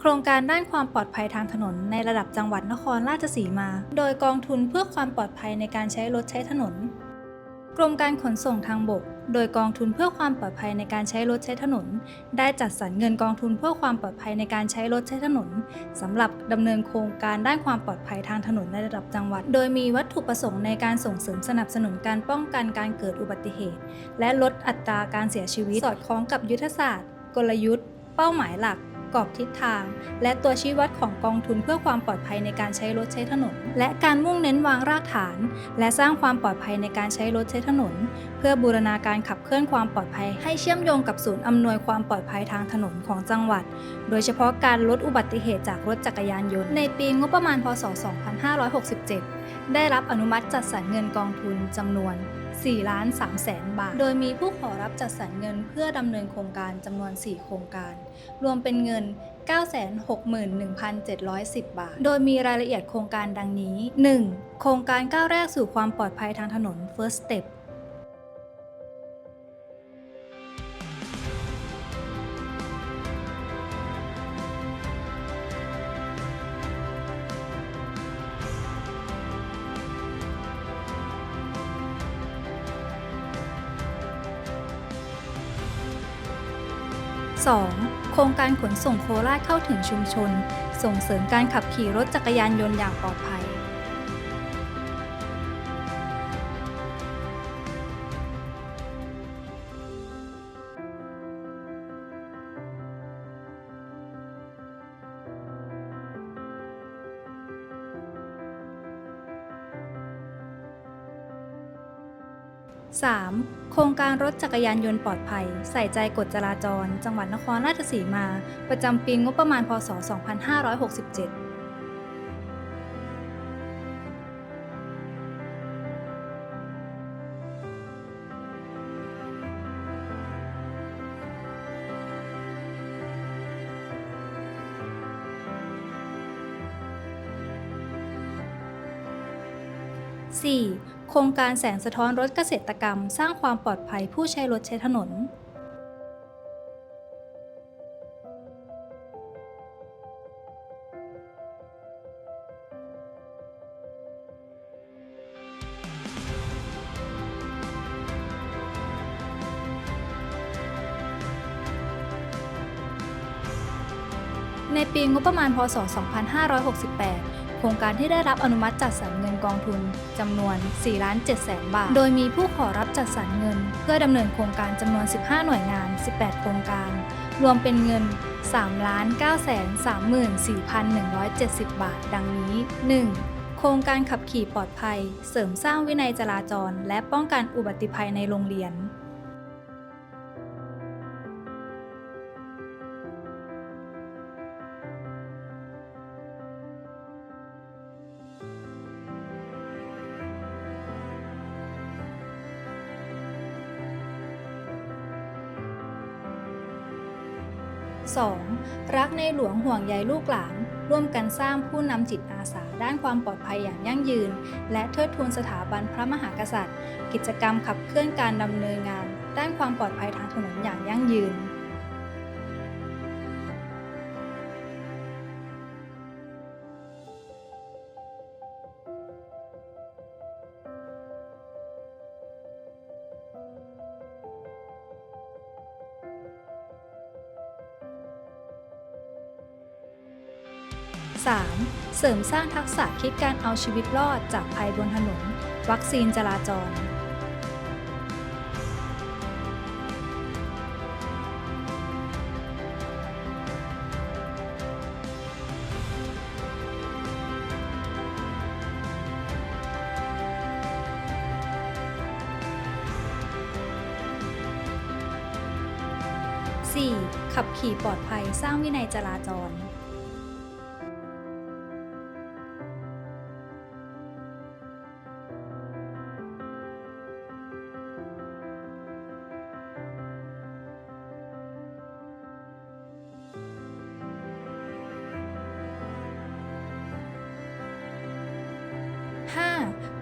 โครงการด้านความปลอดภัยทางถนนในระดับจังหวัดนครราชสีมา โดยกองทุนเพื่อความปลอดภัยในการใช้รถใช้ถนน กรมการขนส่งทางบก โดยกองทุนเพื่อความปลอดภัยในการใช้รถใช้ถนน ได้จัดสรรเงินกองทุนเพื่อความปลอดภัยในการใช้รถใช้ถนนสำหรับดำเนินโครงการด้านความปลอดภัยทางถนนในระดับจังหวัด โดยมีวัตถุประสงค์ในการส่งเสริมสนับสนุนการป้องกันการเกิดอุบัติเหตุ และลดอัตราการเสียชีวิตสอดคล้องกับยุทธศาสตร์ กลยุทธ์ เป้าหมายหลัก กรอบทิศทาง และตัวชี้วัดของกองทุนเพื่อความปลอดภัยในการใช้รถใช้ถนน และการมุ่งเน้นวางรากฐาน และสร้างความปลอดภัยในการใช้รถใช้ถนน เพื่อบูรณาการขับเคลื่อนความปลอดภัย ให้เชื่อมโยงกับศูนย์อำนวยความปลอดภัยทางถนนของจังหวัด โดยเฉพาะการลดอุบัติเหตุจากรถจักรยานยนต์ในปีงบประมาณพศ 2567 ได้รับอนุมัติจัดสรรเงินกองทุนจำนวน 4ล้าน3แสนบาท โดยมีผู้ขอรับจัดสรรเงินเพื่อดำเนินโครงการจำนวน 4 โครงการ รวมเป็นเงิน 961,710 บาท โดยมีรายละเอียดโครงการดังนี้ 1. โครงการก้าวแรกสู่ความปลอดภัยทางถนน First Step 2. โครงการขนส่งโคราชเข้าถึงชุมชน ส่งเสริมการขับขี่รถจักรยานยนต์อย่างปลอดภัย 3. โครงการรถจักรยานยนต์ปลอดภัย ใส่ใจกฎจราจร จังหวัดนครราชสีมา ประจำปีงบประมาณพศ 2567 4. โครงการแสงสะท้อนรถเกษตรกรรม สร้างความปลอดภัยผู้ใช้รถใช้ถนนในปีงบประมาณ พศ 2568 โครงการที่ได้รับอนุมัติจัดสรรเงินกองทุนจำนวน 4 ล้าน7แสนบาท โดยมีผู้ขอรับจัดสรรเงิน เพื่อดำเนินโครงการจำนวน 15 หน่วยงาน 18 โครงการ รวมเป็นเงิน 3 ล้าน9แสน34,170 บาท ดังนี้ 1. โครงการขับขี่ปลอดภัย เสริมสร้างวินัยจราจร และป้องกันอุบัติภัยในโรงเรียน 2. รักในหลวงห่วงใยลูกหลาน ร่วมกันสร้างผู้นำจิตอาสาด้านความปลอดภัยอย่างยั่งยืน และเทิดทูนสถาบันพระมหากษัตริย์ กิจกรรมขับเคลื่อนการดำเนินงาน ด้านความปลอดภัยทางถนนอย่างยั่งยืน 3. เสริมสร้างทักษะคิดการเอาชีวิตรอดจากภัยบนถนน วัคซีนจราจร 4. ขับขี่ปลอดภัยสร้างวินัยจราจร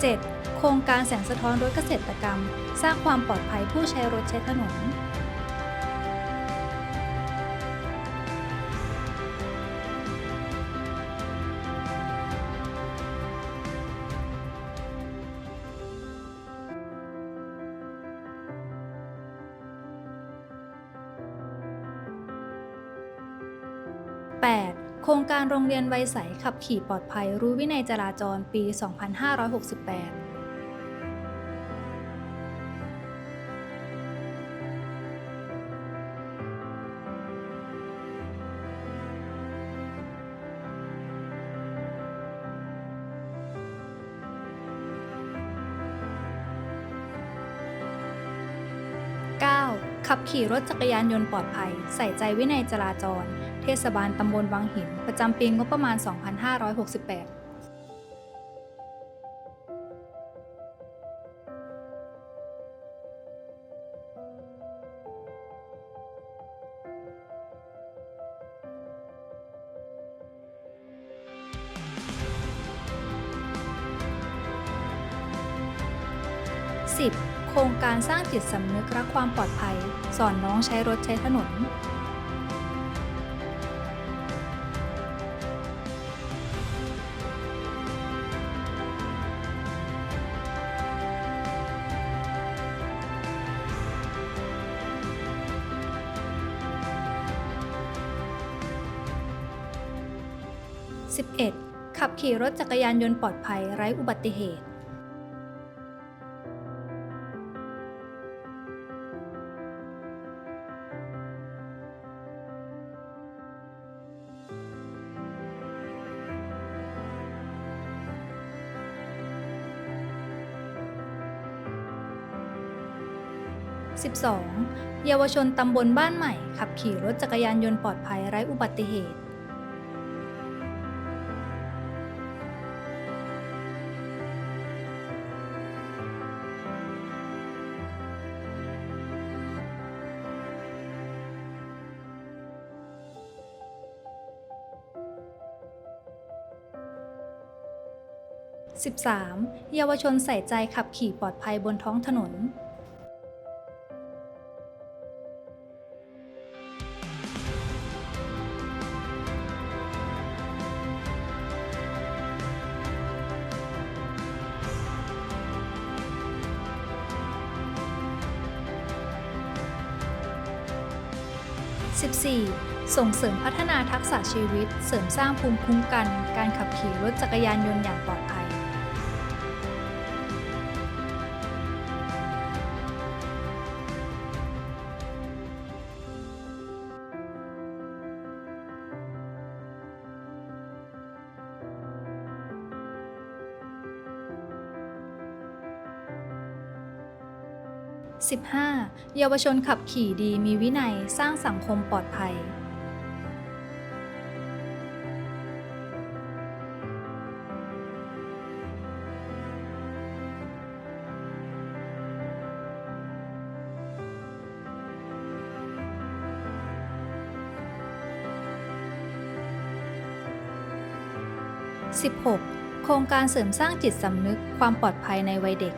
7. โครงการแสงสะท้อนรถเกษตรกรรม สร้างความปลอดภัยผู้ใช้รถใช้ถนน 8. โครงการโรงเรียนไวัยใสขับขี่ปลอดภัยรู้วินัยจราจรปี 2568 9. ขับขี่รถจักรยานยนต์ปลอดภัย ใส่ใจวินัยจราจร เทศบาลตำบลวังหิน ประจำปีงบประมาณ 2568 10. โครงการสร้างจิตสำนึกรักความปลอดภัย สอนน้องใช้รถใช้ถนน 11. ขับขี่รถจักรยานยนต์ปลอดภัยไร้อุบัติเหตุ 12. เยาวชนตำบลบ้านใหม่ ขับขี่รถจักรยานยนต์ปลอดภัยไร้อุบัติเหตุ 13. เยาวชนใส่ใจขับขี่ปลอดภัยบนท้องถนน 14. ส่งเสริมพัฒนาทักษะชีวิต เสริมสร้างภูมิคุ้มกัน การขับขี่รถจักรยานยนต์อย่างปลอดภัย 15. เยาวชนขับขี่ดีมีวินัยสร้างสังคมปลอดภัย 16. โครงการเสริมสร้างจิตสำนึกความปลอดภัยในวัยเด็ก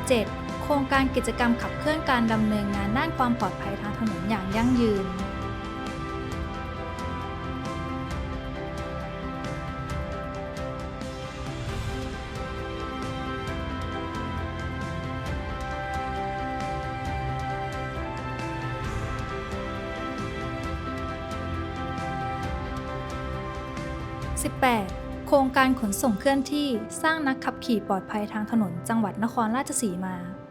17. โครงการกิจกรรมขับเคลื่อนการดำเนินงานด้านความปลอดภัยทางถนนอย่างยั่งยืน 18. โครงการขนส่งเคลื่อนที่สร้างนักขับขี่ปลอดภัยทางถนนจังหวัดนครราชสีมา